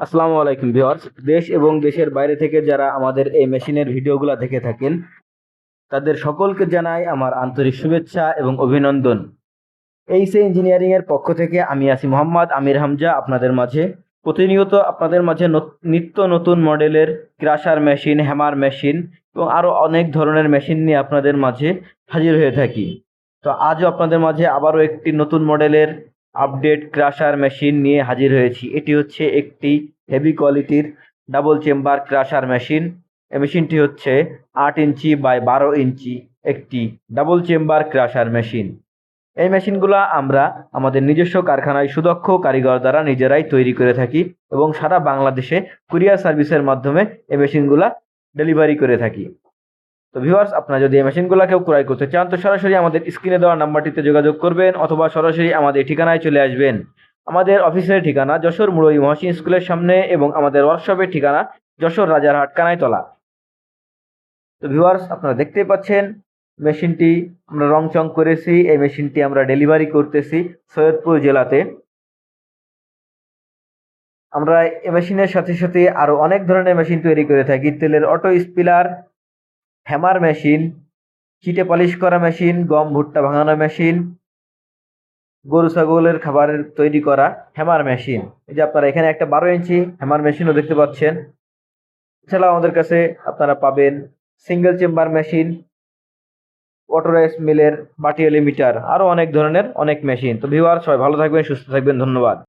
আসসালামু আলাইকুম ভিউয়ার্স। দেশ এবং দেশের বাইরে থেকে যারা আমাদের এই মেশিনের ভিডিওগুলো দেখে থাকেন, তাদের সকলকে জানাই আমার আন্তরিক শুভেচ্ছা এবং অভিনন্দন। এইসে ইঞ্জিনিয়ারিং এর পক্ষ থেকে আমি আছি মোহাম্মদ আমির হামজা আপনাদের মাঝে। প্রতিনিয়ত আপনাদের মাঝে নত- নিত্য নতুন মডেলের ক্রাশার মেশিন, হ্যামার মেশিন এবং আরও অনেক ধরনের মেশিন নিয়ে আপনাদের মাঝে হাজির হয়ে থাকি। তো আজও আপনাদের মাঝে আবারও একটি নতুন মডেলের আপডেট ক্রাশার মেশিন নিয়ে হাজির হয়েছি। এটি হচ্ছে একটি হেভি কোয়ালিটির ডাবল চেম্বার ক্রাশার মেশিন এই মেশিনটি হচ্ছে আট ইঞ্চি বাই বারো ইঞ্চি একটি ডাবল চেম্বার ক্রাশার মেশিন এই মেশিনগুলো আমরা আমাদের নিজস্ব কারখানায় সুদক্ষ কারিগর দ্বারা নিজেরাই তৈরি করে থাকি এবং সারা বাংলাদেশে কুরিয়ার সার্ভিসের মাধ্যমে এই মেশিনগুলো ডেলিভারি করে থাকি। তো ভিউয়ার্স, আপনারা যদি এই মেশিনগুলো কেউ ক্রয় করতে চান, তো সরাসরি আমাদের স্ক্রিনে দেওয়া নাম্বারটিতে যোগাযোগ করবেন অথবা সরাসরি আমাদের ঠিকানায় চলে আসবেন। আমাদের অফিসের ঠিকানা যশোর মুরলী মহসিন স্কুলের সামনে এবং আমাদের ওয়ার্কশপের ঠিকানা যশোর রাজারহাট, কানাইতলা। তো ভিউয়ার্স, আপনারা দেখতেই পাচ্ছেন, মেশিনটি আমরা রং চং করেছি, এই মেশিনটি আমরা ডেলিভারি করতেছি সৈয়দপুর জেলাতে। আমরা এই মেশিনের সাথে সাথে আরও অনেক ধরনের মেশিন তৈরি করে থাকি, তেলের অটো স্পিলার হ্যামার মেশিন, চিটে পলিশ করা মেশিন, গম ভুট্টা ভাঙানো মেশিন, গরু, ছাগলের খাবারের তৈরি করা হ্যামার মেশিন। এই যে আপনারা এখানে একটা বারো ইঞ্চি হ্যামার মেশিনও দেখতে পাচ্ছেন। এছাড়াও আমাদের কাছে আপনারা পাবেন সিঙ্গেল চেম্বার মেশিন অটোরাইস মিলের বাটি লিমিটার আরও অনেক ধরনের অনেক মেশিন তো ভিউয়ার সবাই ভালো থাকবেন, সুস্থ থাকবেন, ধন্যবাদ।